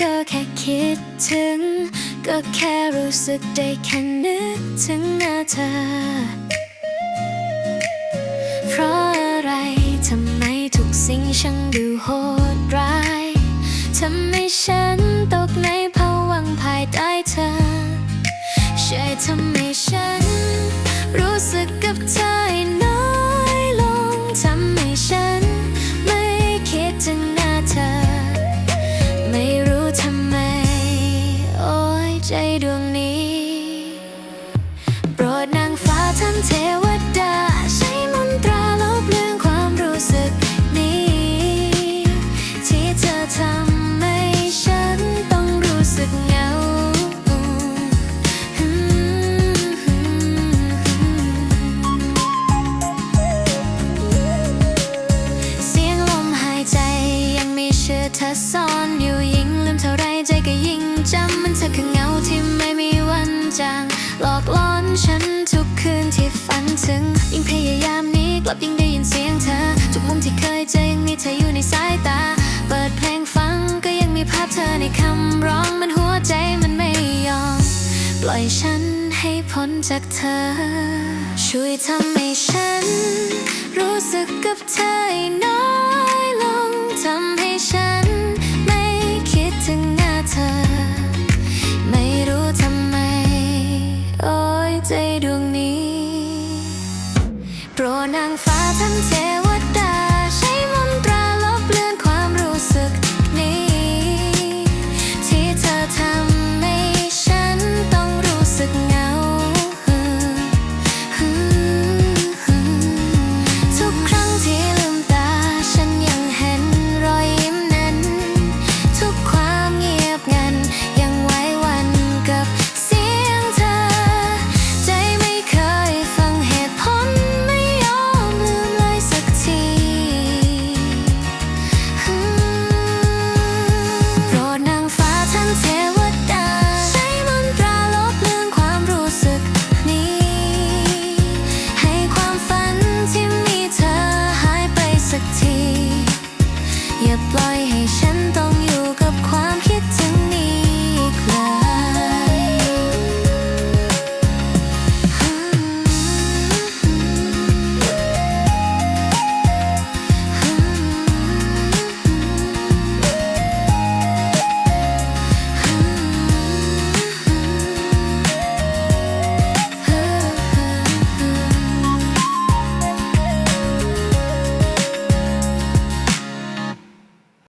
ก็แค่คิดถึง ก็แค่รู้สึกได้แค่นึกถึงหน้าเธอ เพราะอะไรทำไมทุกสิ่งช่างดูโหดร้ายทำให้ฉันตกใน ท่านเทวดา ใช้มนตราลบเลือนความรู้สึกนี้ ที่เธอทำให้ฉันต้องรู้สึกเหงา เสียงลมหายใจยังมีชื่อเธอซ่อนอยู่ยิ่งลืมเท่าไรใจก็ยิ่งจำมันเธอคือเงาที่ไม่มีวันจางหลอกล่อนฉันทุกคืนที่ฝัน ถึง ยิ่งพยายามนี้กลับยิ่งได้ยินเสียงเธอ ทุกมุมที่เคยเจอยังมีเธออยู่ในสายตา เปิดเพลงฟังก็ยังมีภาพเธอในคำร้องมันหัวใจมันไม่ยอม ปล่อยฉันให้พ้นจากเธอ ช่วยทำให้ฉัน รู้สึกกับเธอน้อยลงทำให้ฉัน ไม่คิดถึงหน้าเธอ ไม่รู้ทำไม โอ้ยใจดวงนี้ โปรนางฟ้าทั้งเทวดา